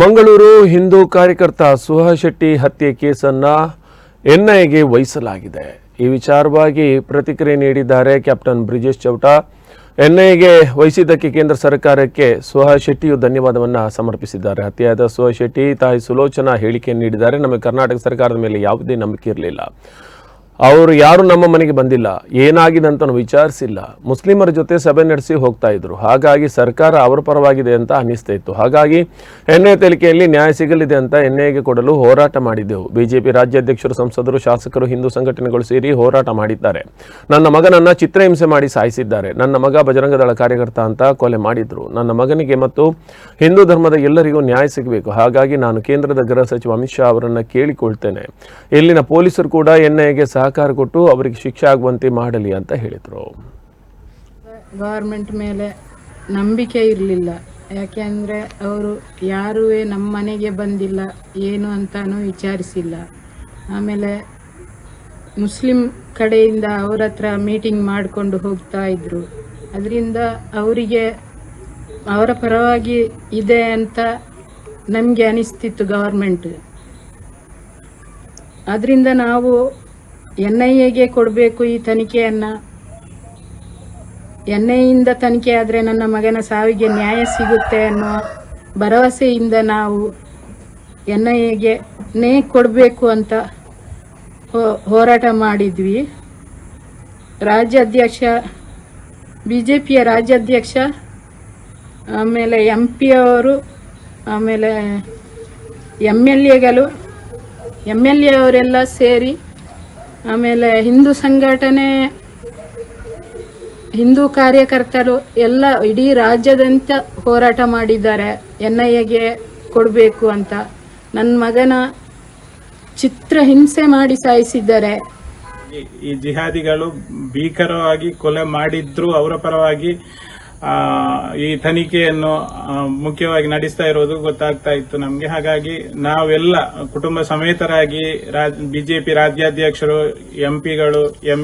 ಮಂಗಳೂರು ಹಿಂದೂ ಕಾರ್ಯಕರ್ತ ಸುಹಾಸ್ ಶೆಟ್ಟಿ ಹತ್ಯೆ ಕೇಸನ್ನು ಎನ್ಐಎಗೆ ವಹಿಸಲಾಗಿದೆ. ಈ ವಿಚಾರವಾಗಿ ಪ್ರತಿಕ್ರಿಯೆ ನೀಡಿದ್ದಾರೆ ಕ್ಯಾಪ್ಟನ್ ಬ್ರಿಜೇಶ್ ಚೌಟ. ಎನ್ಐಎಗೆ ವಹಿಸಿದ್ದಕ್ಕೆ ಕೇಂದ್ರ ಸರ್ಕಾರಕ್ಕೆ ಸುಹಾಸ್ ಶೆಟ್ಟಿಯು ಧನ್ಯವಾದವನ್ನು ಸಮರ್ಪಿಸಿದ್ದಾರೆ. ಹತ್ಯೆಯಾದ ಸುಹಾಸ್ ಶೆಟ್ಟಿ ತಾಯಿ ಸುಲೋಚನಾ ಹೇಳಿಕೆ ನೀಡಿದ್ದಾರೆ. ನಮಗೆ ಕರ್ನಾಟಕ ಸರ್ಕಾರದ ಮೇಲೆ ಯಾವುದೇ ನಂಬಿಕೆ ಇರಲಿಲ್ಲ. ಅವರು ಯಾರು ನಮ್ಮ ಮನೆಗೆ ಬಂದಿಲ್ಲ, ಏನಾಗಿದೆ ಅಂತ ವಿಚಾರಿಸಿಲ್ಲ. ಮುಸ್ಲಿಮರ ಜೊತೆ ಸಭೆ ನಡೆಸಿ ಹೋಗ್ತಾ ಇದ್ರು. ಹಾಗಾಗಿ ಸರ್ಕಾರ ಅವರ ಪರವಾಗಿದೆ ಅಂತ ಅನ್ನಿಸ್ತಾ ಇತ್ತು. ಹಾಗಾಗಿ ಎನ್ಐ ತಲಿಕೆಯಲ್ಲಿ ನ್ಯಾಯ ಸಿಗಲಿದೆ ಅಂತ ಎನ್ಐಗೆ ಕೊಡಲು ಹೋರಾಟ ಮಾಡಿದ್ದೆವು. ಬಿಜೆಪಿ ರಾಜ್ಯಾಧ್ಯಕ್ಷರು, ಸಂಸದರು, ಶಾಸಕರು, ಹಿಂದೂ ಸಂಘಟನೆಗಳು ಸೇರಿ ಹೋರಾಟ ಮಾಡಿದ್ದಾರೆ. ನನ್ನ ಮಗನನ್ನ ಚಿತ್ರಹಿಂಸೆ ಮಾಡಿ ಸಾಯಿಸಿದ್ದಾರೆ. ನನ್ನ ಮಗ ಬಜರಂಗದಳ ಕಾರ್ಯಕರ್ತ ಅಂತ ಕೊಲೆ ಮಾಡಿದ್ರು. ನನ್ನ ಮಗನಿಗೆ ಮತ್ತು ಹಿಂದೂ ಧರ್ಮದ ಎಲ್ಲರಿಗೂ ನ್ಯಾಯ ಸಿಗಬೇಕು. ಹಾಗಾಗಿ ನಾನು ಕೇಂದ್ರದ ಗೃಹ ಸಚಿವ ಅಮಿತ್ ಶಾ ಅವರನ್ನ ಕೇಳಿಕೊಳ್ತೇನೆ. ಇಲ್ಲಿನ ಪೊಲೀಸರು ಕೂಡ ಎನ್ಐಎಗೆ ಸಹಕಾರ ಕೊಟ್ಟು ಅವರಿಗೆ ಶಿಕ್ಷೆ ಆಗುವಂತೆ ಮಾಡಲಿ ಅಂತ ಹೇಳಿದರು. ಗೌರ್ಮೆಂಟ್ ಮೇಲೆ ನಂಬಿಕೆ ಇರಲಿಲ್ಲ. ಯಾಕೆಂದರೆ ಅವರು ಯಾರೂ ನಮ್ಮ ಮನೆಗೆ ಬಂದಿಲ್ಲ, ಏನು ಅಂತಾನೂ ವಿಚಾರಿಸಿಲ್ಲ. ಆಮೇಲೆ ಮುಸ್ಲಿಂ ಕಡೆಯಿಂದ ಅವ್ರ ಹತ್ರ ಮೀಟಿಂಗ್ ಮಾಡಿಕೊಂಡು ಹೋಗ್ತಾ ಇದ್ರು. ಅದರಿಂದ ಅವರಿಗೆ ಅವರ ಪರವಾಗಿ ಇದೆ ಅಂತ ನಮಗೆ ಅನಿಸ್ತಿತ್ತು ಗವರ್ಮೆಂಟ್ ಅದರಿಂದ ನಾವು ಎನ್ ಕೊಡಬೇಕು ಈ ತನಿಖೆಯನ್ನು? ಎನ್ ಐಯಿಂದ ತನಿಖೆ ಆದರೆ ನನ್ನ ಮಗನ ಸಾವಿಗೆ ನ್ಯಾಯ ಸಿಗುತ್ತೆ ಅನ್ನೋ ಭರವಸೆಯಿಂದ ನಾವು ಎನ್ ನೇ ಕೊಡಬೇಕು ಅಂತ ಹೋರಾಟ ಮಾಡಿದ್ವಿ. ರಾಜ್ಯಾಧ್ಯಕ್ಷ ಬಿ ಜೆ ಪಿಯ ರಾಜ್ಯಾಧ್ಯಕ್ಷ, ಆಮೇಲೆ ಎಂ ಪಿ ಅವರು, ಆಮೇಲೆ ಎಂ ಎಲ್ ಎಗಳು ಎಂ ಎಲ್ ಎ ಅವರೆಲ್ಲ ಸೇರಿ ಆಮೇಲೆ ಹಿಂದೂ ಸಂಘಟನೆ, ಹಿಂದೂ ಕಾರ್ಯಕರ್ತರು ಎಲ್ಲ ಇಡೀ ರಾಜ್ಯದಂತ ಹೋರಾಟ ಮಾಡಿದ್ದಾರೆ, ಎನ್ ಐ ಎಗೆ ಕೊಡಬೇಕು ಅಂತ. ನನ್ನ ಮಗನ ಚಿತ್ರ ಹಿಂಸೆ ಮಾಡಿ ಸಾಯಿಸಿದ್ದಾರೆ. ಈ- ಜಿಹಾದಿಗಳು ಭೀಕರವಾಗಿ ಕೊಲೆ ಮಾಡಿದ್ರು, ಅವರ ಪರವಾಗಿ ಈ ತನಿಖೆಯನ್ನು ಮುಖ್ಯವಾಗಿ ನಡೆಸ್ತಾ ಇರೋದು ಗೊತ್ತಾಗ್ತಾ ಇತ್ತು ನಮಗೆ. ಹಾಗಾಗಿ ನಾವೆಲ್ಲ ಕುಟುಂಬ ಸಮೇತರಾಗಿ ಬಿಜೆಪಿ ರಾಜ್ಯಾಧ್ಯಕ್ಷರು, ಎಂಪಿಗಳು, ಎಂ